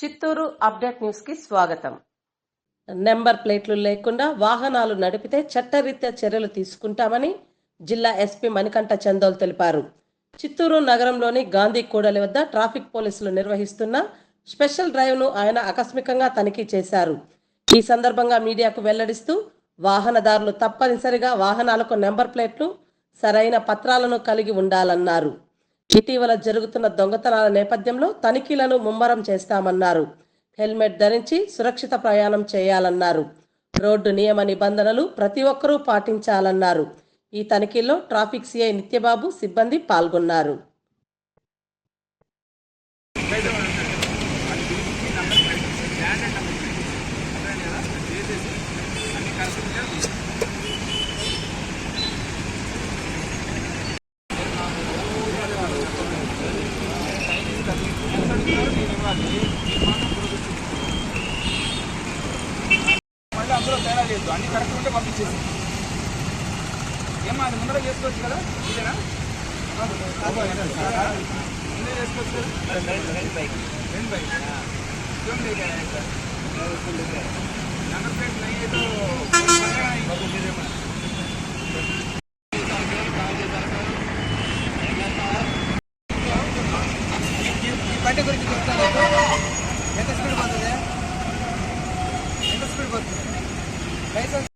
Chittoor update న్యూస్కి స్వాగతం. Number ప్లేట్లు లేకుండా వాహనాలు నడిపితే చట్టరీత్యా చర్యలు తీసుకుంటామని జిల్లా ఎస్పీ మణికంఠ చందోల్ తెలిపారు. చిత్తూరు నగరంలోని గాంధీ కూడలి వద్ద ట్రాఫిక్ పోలీసులు నిర్వహిస్తున్న స్పెషల్ డ్రైవ్ను ఆయన ఆకస్మికంగా తనిఖీ చేశారు. ఈ సందర్భంగా మీడియాకు వెల్లడిస్తూ వాహనదారులు తప్పనిసరిగా వాహనాలకు నెంబర్ ప్లేట్లు సరైన పత్రాలను కలిగి ఉండాలన్నారు. ఇటీవల జరుగుతున్న దొంగతనాల నేపథ్యంలో తనిఖీలను ముమ్మరం చేస్తామన్నారు. హెల్మెట్ ధరించి సురక్షిత ప్రయాణం చేయాలన్నారు. రోడ్డు నియమ నిబంధనలు ప్రతి ఒక్కరూ పాటించాలన్నారు. ఈ తనిఖీల్లో ట్రాఫిక్ సిఐ నిత్యబాబు సిబ్బంది పాల్గొన్నారు. మళ్ళీ అందులో తేడా చేయొద్దు అన్ని కరెక్ట్ ఉంటే పంపించేసి. ఏమా అది ముందర చేసుకోవచ్చు కదా? ఇదేనా? ముందే చేసుకోవచ్చు కదా? రెండు బైక్. చూడండి నెంబర్ ప్లేట్ నయ్యి ఎంత స్పీడ్ పోతుంది ఎంత స్పీడ్ పోతుంది లైసెన్స్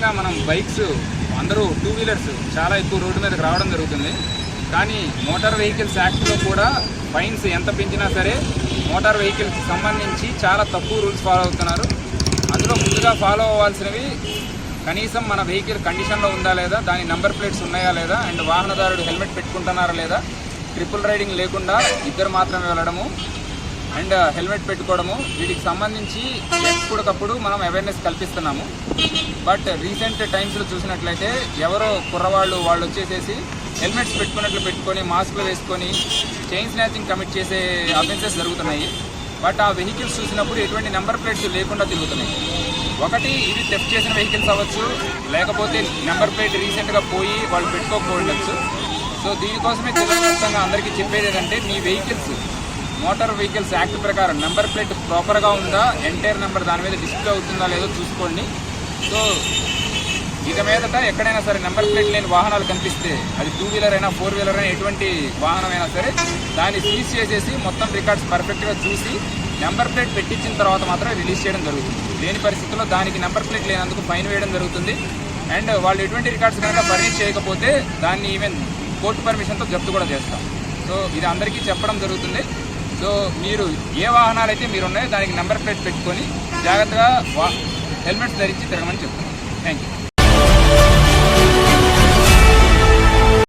ముఖ్యంగా మనం బైక్స్ అందరూ టూ వీలర్స్ చాలా ఎక్కువ రోడ్డు మీదకి రావడం జరుగుతుంది. కానీ మోటార్ వెహికల్స్ యాక్ట్లో కూడా ఫైన్స్ ఎంత పెంచినా సరే మోటార్ వెహికల్స్ సంబంధించి చాలా తక్కువ రూల్స్ ఫాలో అవుతున్నారు. అందులో ముందుగా ఫాలో అవ్వాల్సినవి కనీసం మన వెహికల్ కండిషన్లో ఉందా లేదా దాని నంబర్ ప్లేట్స్ ఉన్నాయా లేదా అండ్ వాహనదారుడు హెల్మెట్ పెట్టుకుంటున్నారా లేదా ట్రిపుల్ రైడింగ్ లేకుండా ఇద్దరు మాత్రమే వెళ్ళడము అండ్ హెల్మెట్ పెట్టుకోవడము వీటికి సంబంధించి ఎప్పటికప్పుడు మనం అవేర్నెస్ కల్పిస్తున్నాము. బట్ రీసెంట్ టైమ్స్లో చూసినట్లయితే ఎవరో కుర్రవాళ్ళు వాళ్ళు వచ్చేసేసి హెల్మెట్స్ పెట్టుకున్నట్లు పెట్టుకొని మాస్క్లు వేసుకొని చైన్ స్నాచింగ్ కమిట్ చేసే అఫెన్సెస్ జరుగుతున్నాయి. బట్ ఆ వెహికల్స్ చూసినప్పుడు ఎటువంటి నెంబర్ ప్లేట్స్ లేకుండా తిరుగుతున్నాయి. ఒకటి ఇది టెఫ్ట్ చేసిన వెహికల్స్ అవ్వచ్చు లేకపోతే నెంబర్ ప్లేట్ రీసెంట్గా పోయి వాళ్ళు పెట్టుకోకపోవచ్చు సో దీనికోసమే తెలంగాణ అందరికీ చెప్పేది ఏంటంటే మీ వెహికల్స్ మోటార్ వెహికల్స్ యాక్ట్ ప్రకారం నెంబర్ ప్లేట్ ప్రాపర్గా ఉందా ఎంటైర్ నెంబర్ దాని మీద డిస్ప్లే అవుతుందా లేదో చూసుకోండి. సో ఇక మీదట ఎక్కడైనా సరే నెంబర్ ప్లేట్ లేని వాహనాలు కనిపిస్తే అది టూ వీలర్ అయినా ఫోర్ వీలర్ అయినా ఎటువంటి వాహనం అయినా సరే దాన్ని సీజ్ చేసేసి మొత్తం రికార్డ్స్ పర్ఫెక్ట్గా చూసి నెంబర్ ప్లేట్ పెట్టించిన తర్వాత మాత్రం రిలీజ్ చేయడం జరుగుతుంది. లేని పరిస్థితుల్లో దానికి నెంబర్ ప్లేట్ లేనందుకు ఫైన్ వేయడం జరుగుతుంది. అండ్ వాళ్ళు ఎటువంటి రికార్డ్స్ కనుక ఫర్నిష్ చేయకపోతే దాన్ని ఈవెన్ కోర్టు పర్మిషన్తో జప్తు కూడా చేస్తాం. సో ఇది అందరికీ చెప్పడం జరుగుతుంది. సో మీరు ఏ వాహనాలు అయితే మీరు ఉన్నాయో దానికి నెంబర్ ప్లేట్ పెట్టుకొని జాగ్రత్తగా హెల్మెట్స్ ధరించి తిరగమని చెప్తున్నాను థ్యాంక్ యూ